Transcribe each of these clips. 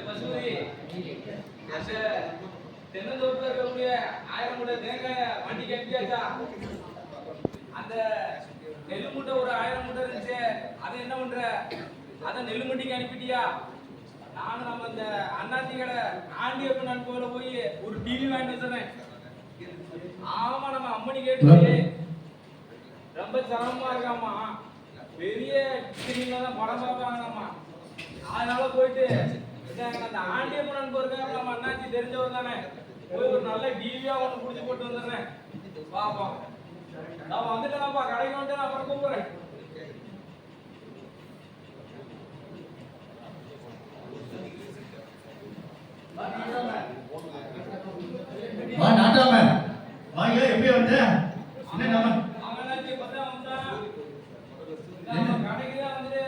பசுபதி தென்னந்தோப்புல இருக்கக்கூடிய ஆயிரம் மூட்டை தேங்காய் வண்டிக்கு அனுப்பியாச்சா அந்த நெல்லு மூட்டை ஒரு ஆயிரம் மூட்டை இருந்துச்சு அதை என்ன பண்ற? அதை நெல்லு மண்டிக்கு அனுப்பிட்டியா? நானும் நம்ம இந்த அண்ணாச்சி கடை ஆண்டியப்பன் நண்போல போய் ஒரு டிவி வாங்கிட்டு வந்தேன். ஆமா நம்ம அம்மனி கேட்டு ரொம்ப சிரமமா இருக்காமா பெரிய ஸ்கிரீன்ல தான் படம் பார்ப்பாங்களாமா அதனால போயிட்டு அந்த ஆண்டியம்மன் அன்பு நம்ம அண்ணாச்சி தெரிஞ்சவர் தானே. போய் ஒரு நல்ல டிவியா ஒன்று பிடிச்சி போட்டு வந்துடுறேன். பாப்போம். நான் வந்துட்டேன்ப்பா கடைக்கு வந்துட்டேன் அப்புறம் கூப்பிடுறேன் வா நாட்டாம வாங்க எப்படி வந்த என்ன நம்ம அவன் அண்ணாச்சி பார்த்தா வந்தான் நம்ம கடைக்கு தான் வந்துட்டு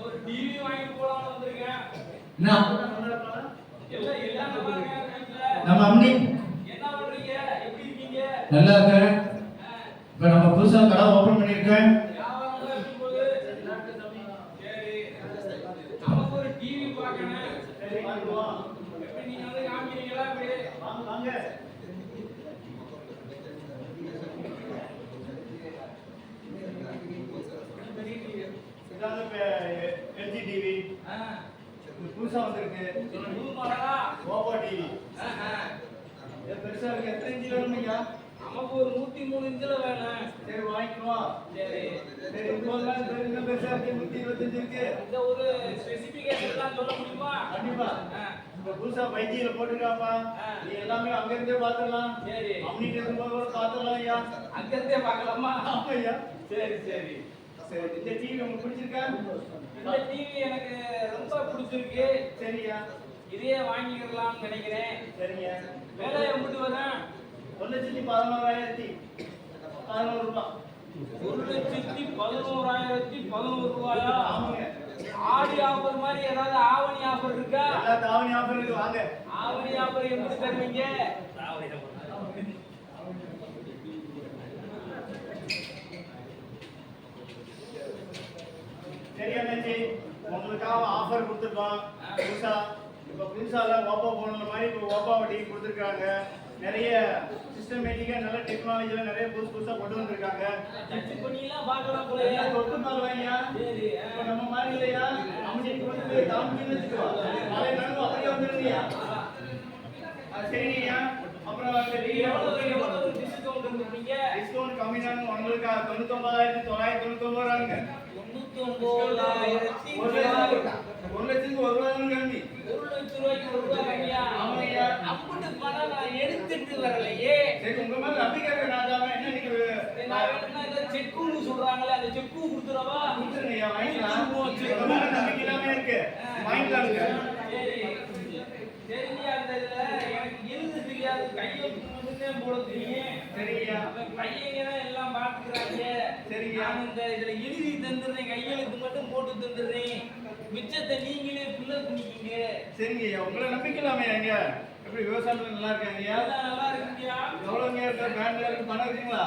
ஒரு டிவி வாங்கிட்டு போலாம்னு வந்திருக்கேன் என்ன எல்லாம் எல்லாம் நல்லா இருக்கேன் வீட்டுல நம்ம அம்மனி என்ன பண்றீங்க எப்படி இருக்கீங்க நல்லா இருக்கேன் இப்ப நம்ம புதுசா கடை ஓபன் பண்ணிருக்கேன் எல்ஜி டிவி புதுசா வந்திருக்கு? Oppo TV. பெருசா இருக்கு? எத்தனை இன்ச்சு வேணுமையா நமக்கு ஒரு நூத்தி மூணு இன்ச்சுல வேணும். சரி வாங்கிக்குவோம் சரி. சரி இன்னும் பெருசா இருக்கு நூத்தி இருபத்தஞ்சு இருக்கு. இந்த ஒரு ஸ்பெசிபிகேஷன் தான் சொல்ல முடியுமா? கண்டிப்பா. இப்ப புதுசா பைஜியில போட்டுருக்காப்பா. நீ எல்லாமே அங்க இருந்தே பாத்துடலாம். சரி. அம்னிட்டு இருக்கும்போது கூட பாத்துடலாம் ஐயா. அங்கிருந்தே பார்க்கலாமா ஆமா ஐயா. சரி சரி. சரி இந்த டிவி உங்களுக்கு பிடிச்சிருக்கா? இந்த டிவி எனக்கு ரொம்ப பிடிச்சிருக்கு. சரியா இதையே வாங்கிக்கலாம்னு நினைக்கிறேன். சரிங்க. வேலை எப்படி வரேன். ஒரு லட்சத்தி பதினோராயிரத்தி பதினோரு ரூபாய் ஒரு லட்சத்தி பதினோராயிரத்தி பதினோரு ரூபாயா? ஆடி ஆஃபர் மாதிரி ஏதாவது ஆவணி ஆஃபர் இருக்கா? எல்லா தாவணி ஆஃபர் இருக்கு வாங்க. ஆவணி ஆஃபர் எப்படி தருவீங்க? சரி அண்ணாச்சி உங்களுக்காக ஆஃபர் கொடுத்துருக்கோம். புதுசா இப்போ புதுசால ஓப்போ போன மாதிரி இப்போ ஓப்போ டிவி கொடுத்துருக்காங்க. நிறைய சிஸ்டமேட்டிக்காக நல்ல டெக்னாலஜியில் நிறைய புதுசு புதுசாக கொண்டு வந்திருக்காங்க. தொட்டு இப்போ நம்ம மாதிரி இல்லையா? வச்சுக்கோ. அப்படியே வந்துருந்தியா சரிங்கய்யா அப்புறம் டிஸ்கவுண்ட் கம்மி தான் உங்களுக்கு தொள்ளாயிரத்தி தொண்ணூத்தொன்பது ரூபாங்க. தொண்ணூத்தி ஒன்பதாயிரத்தி ஒரு லட்சத்துக்கு ஒரு லட்சத்துக்கு ஒரு ரூபா ஒரு லட்சம் ரூபாய்க்கு ஒரு ரூபாய் கம்மியா ஆமாய்யா. அம்புட்டு பணம் நான் எடுத்துட்டு வரலையே சரி உங்க மேல நம்பிக்கை இருக்கு நான் தான் என்ன நீங்க செக்குன்னு சொல்றாங்களே அந்த செக்கு கொடுத்துறவா கொடுத்துருங்கய்யா வாங்கிக்கலாம் உங்க மேல நம்பிக்கை இல்லாம இருக்கு வாங்கிக்கலாம் சரி தெரிஞ்ச அந்த இதுல எனக்கு இருந்து தெரியாது கையை மட்டும்தான் போட தெரியும் சரிங்கய்யா கையங்க தான் எல்லாம் பாத்துக்கிறாங்க சரிங்க. நான் இந்த இதுல எழுதி தந்துடுறேன் கையெழுத்து மட்டும் போட்டு தந்துடுறேன். மிச்சத்தை நீங்களே ஃபில்லப் பண்ணிக்கிங்க. சரிங்கய்யா உங்களை நம்பிக்கை இல்லாம எங்க எப்படி விவசாயத்துல நல்லா இருக்காங்கய்யா நல்லா இருக்குங்கய்யா. எவ்வளவுங்க இருக்கா பேங்க்ல இருக்கு பணம் இருக்குங்களா?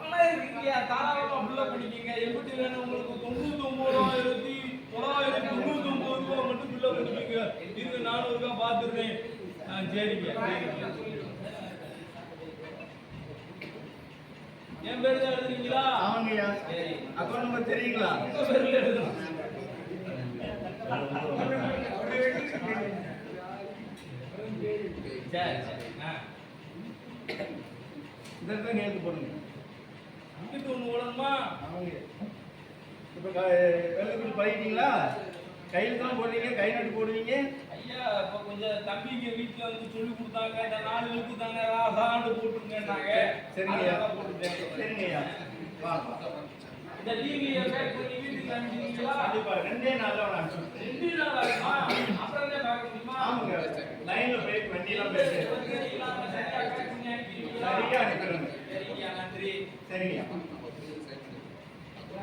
நல்லா இருக்குங்கய்யா. தாராளமா பண்ணிக்கங்க. எப்படி வேணும் உங்களுக்கு தொண்ணூத்தி ஒன்பதாயிரத்தி தொள்ளாயிரத்தி தொண்ணூத்தி ஒன்பது ரூபா மட்டும் ஃபில்லப் பண்ணிக்கங்க. இது நானூறு ரூபா ஆ, சரிங்க சரிங்க. என் பேரு தான் எழுதுறீங்களா? ஆமாங்கய்யா. சரி. அக்கௌண்ட் நம்பர் தெரியுங்களா? உங்க பேர்ல எழுதணும் சரி சரி. ஆ. தான் கேட்டு போடுங்க. இங்கிட்டு ஒண்ணு ஓடணுமா ஆமாங்க இப்போ வெள்ளக்குடி பழகிட்டீங்களா? கையில் தான் போடுவீங்க கை நட்டு போடுவீங்க. இப்ப கொஞ்சம் தம்பிக்கு வீட்டுல வந்து சொல்லி கொடுத்தாங்க இந்த நாலு எழுத்து தாங்க ராசாண்டு போட்டுருங்கன்னாங்க சரிங்கய்யா. சரிங்கய்யா. இந்த டிவியை பேக் பண்ணி வீட்டுக்கு அனுப்பிச்சிங்களா கண்டிப்பா ரெண்டே நாள்ல நான் அனுப்பிச்சுடுறேன். ரெண்டு நாள்? ஆகுமா அப்புறம் தான் பார்க்க முடியுமா? ஆமாங்க. லைன்ல போய் வண்டியெல்லாம் பேசு இல்லாம சரியா பேக் பண்ணி அனுப்பிடுவீங்களா? சரியா அனுப்பிடுங்க சரிங்கய்யா நன்றி. சரிங்கய்யா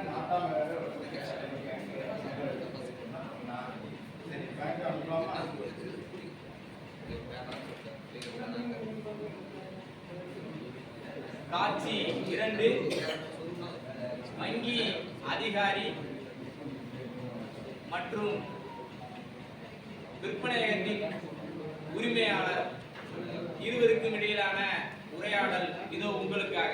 நாட்டாம வேற சரி பேங்க் அனுப்பலாமா காட்சி இரண்டு. வங்கி அதிகாரி மற்றும் விற்பனையகத்தின் உரிமையாளர். இருவருக்கும் இடையிலான உரையாடல் இதோ உங்களுக்காக.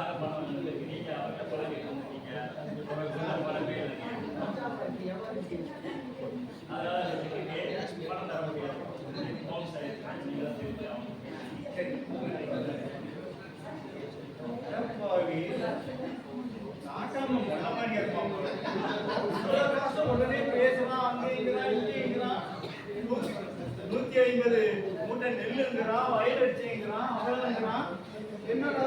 அடப்பாவி. நாட்டாம மாதிரி இருப்பான் உடனே பேசுறான், அங்க இங்கதான், இங்கதான். நூத்தி- ஐம்பது மூட்டை நெல்லுங்கிறான், வயல் அடிச்சுங்கிறான், அவ்வளவுங்கிறான். என்னடா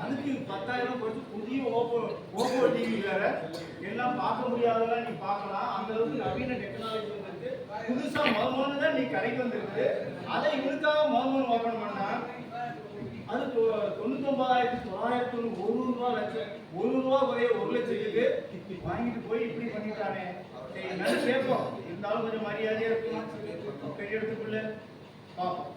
அதுக்கு பத்தாயிரம் கொடுத்து புதிய ஓப்போ ஓப்போ டிவி வேற. எல்லாம் பார்க்க முடியாதெல்லாம் நீ பார்க்கலாம். அந்த அளவுக்கு நவீன டெக்னாலஜி வந்துருக்கு. புதுசா மர்மோன்னு தான் நீ கடைக்கு வந்திருக்கு அதை இதுக்காக மர்மோன் ஓபன் பண்ணா அது தொ- தொண்ணூத்தொன்பதாயிரத்தி தொள்ளாயிரத்தி தொண்ணூறு ஒரு ரூபா லட்சம் ஒரு ரூபா குறைய ஒரு லட்சத்துக்கு வாங்கிட்டு போய் இப்படி பண்ணிட்டானே. சரி நல்ல கேட்போம். இருந்தாலும் கொஞ்சம் மரியாதையா இருக்கும் பெரிய இடத்துக்குள்ள. பார்ப்போம்.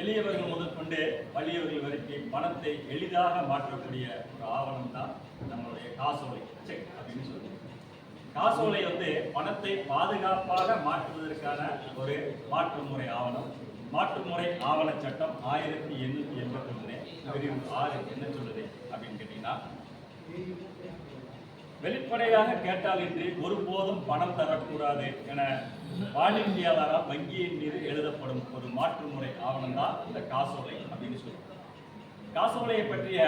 எளியவர்கள் முதற்கொண்டு வலியவர்கள் வரைக்கும் பணத்தை எளிதாக மாற்றக்கூடிய ஒரு ஆவணம் தான் நம்மளுடைய காசோலை. செக் அப்படின்னு சொல்லுவாங்க காசோலை வந்து பணத்தை பாதுகாப்பாக மாற்றுவதற்கான ஒரு மாற்று முறை ஆவணம். மாற்று முறை ஆவண சட்டம் ஆயிரத்தி எண்ணூத்தி எண்பத்தி ஒன்று பிரிவு ஆறு என்ன சொல்லுது அப்படின்னு கேட்டீங்கன்னா வெளிப்படையாக கேட்டால் இன்றி ஒருபோதும் பணம் தரக்கூடாது என வாடிக்கையாளரால் வங்கியின் மீது எழுதப்படும் ஒரு மாற்று முறை ஆவணம் தான் இந்த காசோலை அப்படின்னு சொல்லுவோம் காசோலையை பற்றிய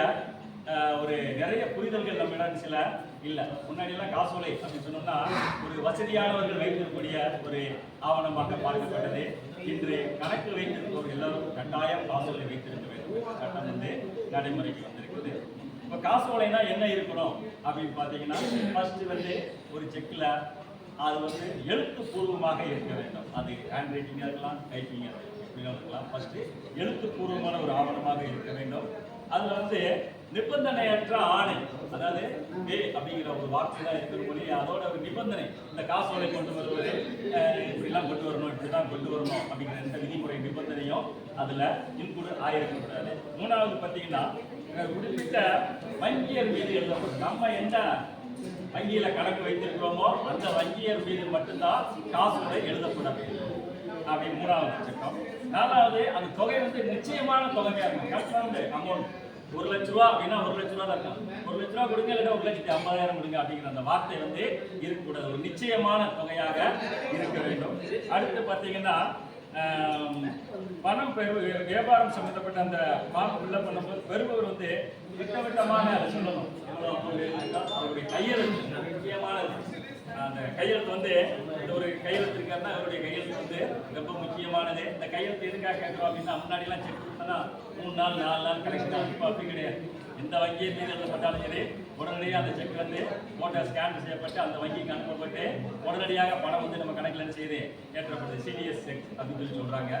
ஒரு நிறைய புரிதல்கள் நம்மிடம் சில இல்லை. முன்னாடியெல்லாம் காசோலை அப்படின்னு சொன்னோம்னா ஒரு வசதியானவர்கள் வைத்திருக்கக்கூடிய ஒரு ஆவணமாக பார்க்கப்பட்டது. இன்று கணக்கு வைத்திருப்பவர்கள் எல்லாரும் கட்டாயம் காசோலை வைத்திருக்க வேண்டும். சட்டம் வந்து நடைமுறைக்கு வந்திருக்கிறது. இப்போ காசோலைனா என்ன இருக்கணும் அப்படின்னு பார்த்தீங்கன்னா ஃபர்ஸ்ட் வந்து ஒரு செக்கில் அது வந்து எழுத்துப்பூர்வமாக இருக்க வேண்டும். அது ஹேண்ட் ரைட்டிங்காக இருக்கலாம் டைப்பிங்காக இருக்கலாம் இருக்கலாம். ஃபர்ஸ்ட் எழுத்துப்பூர்வமான ஒரு ஆவணமாக இருக்க வேண்டும். அதில் வந்து நிபந்தனையற்ற ஆணை அதாவது வே அப்படிங்கிற ஒரு வார்த்தை தான் இருக்கிற மொழி அதோட ஒரு நிபந்தனை இந்த காசோலை கொண்டு வருவது இப்படிலாம் கொண்டு வரணும் இப்படி தான் கொண்டு வரணும் அப்படிங்கிற எந்த விதிமுறை நிபந்தனையும் அதில் இன்க்ளூட் ஆயிருக்கக்கூடாது. மூணாவது பார்த்தீங்கன்னா குறிப்பிட்ட வங்கியர் மீது எழுதப்படும். நம்ம என்ன வங்கியில கணக்கு வைத்திருக்கிறோமோ அந்த வங்கியர் மீது மட்டும்தான் காசுகளை எழுதப்பட வேண்டும் அப்படி மூணாவது சட்டம் நாலாவது அந்த தொகை வந்து நிச்சயமான தொகையா இருக்கும். கரெக்டான அமௌண்ட் ஒரு லட்ச ரூபா அப்படின்னா ஒரு லட்ச ரூபா தான் இருக்கும். ஒரு லட்ச ரூபா கொடுங்க இல்லைன்னா ஒரு லட்சத்தி ஐம்பதாயிரம் கொடுங்க அப்படிங்கிற அந்த வார்த்தை வந்து இருக்கக்கூடாது. ஒரு நிச்சயமான தொகையாக இருக்க வேண்டும். அடுத்து பார்த்தீங்கன்னா பணம் வியாபாரம் சம்மந்தப்பட்ட அந்த ஃபார்ம் ஃபில்அப் பண்ணும்போது பெறுபவர் வந்து திட்டவட்டமாக அதை சொல்லணும். எவ்வளோ அவருடைய கையெழுத்து முக்கியமானது. அந்த கையெழுத்து வந்து இந்த ஒரு கையெழுத்து இருக்காருன்னா அவருடைய கையெழுத்து வந்து ரொம்ப முக்கியமானது. இந்த கையெழுத்து எதுக்காக கேட்குறோம் அப்படின்னா முன்னாடிலாம் செக் பண்ணால் மூணு நாள் நாலு நாள் கலெக்ஷன் இப்போ அப்படி கிடையாது. எந்த வங்கியை மீது எழுதப்பட்டாலும் சரி உடனடியாக அந்த செக் வந்து போட்டோ ஸ்கேன் செய்யப்பட்டு அந்த வங்கிக்கு அனுப்பப்பட்டு உடனடியாக பணம் வந்து நம்ம கணக்கில் என்ன செய்யுது ஏற்றப்படுது சிடிஎஸ் செக் அப்படின்னு சொல்லி சொல்கிறாங்க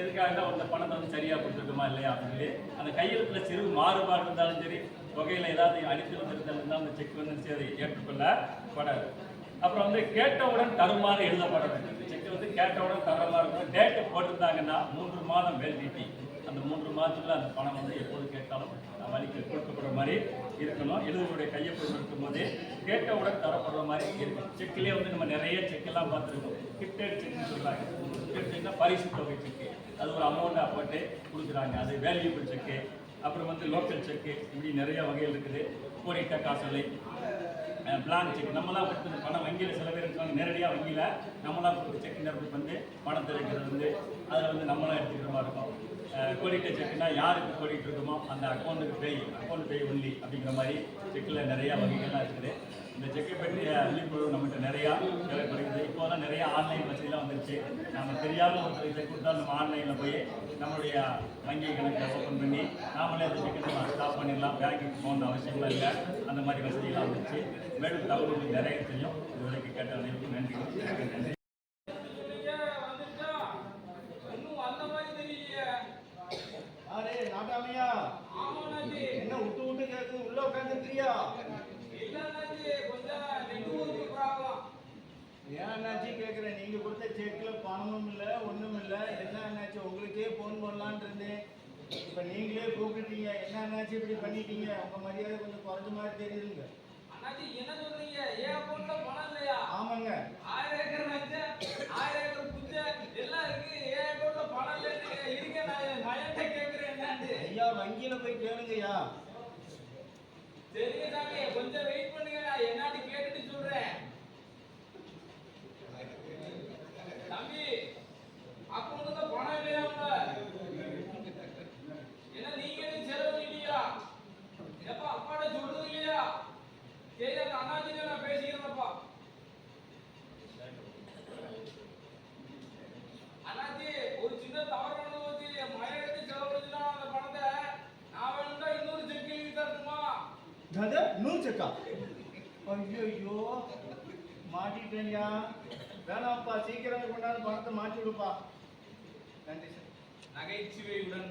எதுக்காக அந்த பணத்தை வந்து சரியாக கொடுத்துருக்குமா இல்லையா அப்படின்னு சொல்லி அந்த கையெழுத்துல சிறு மாறுபாடு இருந்தாலும் சரி தொகையில் ஏதாவது அடித்து வந்திருந்தாலும் அந்த செக் வந்து சரி ஏற்றுக்கொள்ளப்படாது. அப்புறம் வந்து கேட்டவுடன் தருமாறு எழுதப்பட வேண்டும் செக் வந்து கேட்டவுடன் தருமா இருக்கணும். டேட்டு போட்டிருந்தாங்கன்னா மூன்று மாதம் வேலிடிட்டி அந்த மூன்று மாதத்துக்குள்ள அந்த பணம் வந்து எப்போது கேட்டாலும் வழிக்கு கொடுக்கப்படுற மாதிரி இருக்கணும். எழுதுவருடைய கையை கையொப்பம் இருக்கும்போது கேட்டவுடன் தரப்படுற மாதிரி இருக்கும். செக்கிலே வந்து நம்ம நிறைய செக்கெல்லாம் பார்த்துருக்கோம். கிஃப்டட் செக்னு சொல்கிறாங்க கிஃப்ட்னா பரிசு தொகை செக்கு. அது ஒரு அமௌண்ட்டாக போட்டு கொடுக்குறாங்க. அது வேல்யூபிள் செக்கு. அப்புறம் வந்து லோக்கல் செக்கு. இப்படி நிறைய வகைகள் இருக்குது. கோரிட்ட காசலை பிளான் செக் நம்மளாம் கொடுத்து பணம் வங்கியில் சில பேர் இருக்காங்க நேரடியாக வங்கியில் நம்மளாம் கொடுத்து செக் நிரப்பி வந்து பணம் தெரிவிக்கிறது வந்து அதில் வந்து நம்மளாம் எடுத்துக்கிற மாதிரி இருக்கும். கோடிட்ட செக்னா யாருக்கு கோடிட்டு இருக்குமோ அந்த அக்கௌண்ட்டுக்கு பே அக்கௌண்ட் பே ஒன்லி அப்படிங்கிற மாதிரி செக்கில் நிறையா வகைகள்லாம் இருக்குது. இந்த செக்கை பற்றி விழிப்புணர்வு நம்மகிட்ட நிறையா தேவைப்படுகிறது. இப்போதான் நிறையா ஆன்லைன் வசதிலாம் வந்துருச்சு. நம்ம தெரியாமல் ஒருத்தர் செக் கொடுத்தா நம்ம ஆன்லைனில் போய் நம்மளுடைய வங்கி கணக்கை ஓப்பன் பண்ணி நாமளே அதை டிக்கெட்டை ஸ்டாப் பண்ணிடலாம். பேங்கிங் போகணும் அவசியம்லாம் இல்லை. அந்த மாதிரி வசதியெல்லாம் வந்துச்சு மேலும் தகவல்கள் நிறைய தெரியும். இதுவரைக்கும் கேட்ட அனைவருக்கும் நன்றி. நன்றி சொன்னீங்க, வந்துருச்சா? இன்னும் வந்த மாதிரி தெரியலையே. அரே நாட்டாமையா ஆமா அண்ணாச்சி. என்ன விட்டு விட்டு கேட்குது உள்ள உட்காந்துருக்கிறியா இல்ல அண்ணாச்சி, கொஞ்சம் network problem. ஏன் அண்ணாச்சி கேட்குறேன் நீங்க கொடுத்த செக்ல பணமும் இல்லை ஒண்ணும் இல்லை என்ன அண்ணாச்சி உங்களுக்கே ஃபோன் பண்ணலான்னு இருந்தேன் இப்போ நீங்களே கூப்பிட்டுட்டீங்க என்ன அண்ணாச்சி இப்படி பண்ணிட்டீங்க உங்க மரியாதை கொஞ்சம் குறைஞ்ச மாதிரி தெரியுதுங்க அண்ணாச்சி, என்ன சொல்றீங்க என் account ல பணம் இல்லையா ஆமாங்க ஆயிரம் ஏக்கர் ஆயிரம் ஏக்கர் புஞ்சை எல்லாம் இருக்கு. என் account ல பணம் இல்லைன்னு இருக்க நான் என் மகன்கிட்ட கேட்கிறேன் என்னான்னு. ஐயா வங்கியில போய் கேளுங்கய்யா சரிங்க சாமி, கொஞ்சம் wait பண்ணுங்க. நான் கேட்டுட்டு சொல்றேன். தம்பி, account ல பணம் இல்லையா உங்க? என்ன நீங்க எதுவும் செலவு பண்ணிட்டீங்களா? எப்பா, அப்பாட்ட சொல்றது இல்லையா? சரி, அந்த அண்ணாச்சிட்ட நான் பேசிக்கிறேன்ப்பா. அண்ணாச்சி, ஒரு சின்ன தவறு நடந்து போச்சு. என் மகன் எடுத்து செலவழிச்சுட்டான் அந்த பணத்தை. நான் வேணும்னா இன்னொரு செக் எழுதி தரட்டுமா? தாதா நூறு செக்கா ஐயோ ஐயோ மாட்டிட்டேன்யா வேணாம்ப்பா சீக்கிரம் கொண்டாந்து பணத்தை மாற்றி விடுப்பா. நன்றி சார் நகைச்சுவையுடன்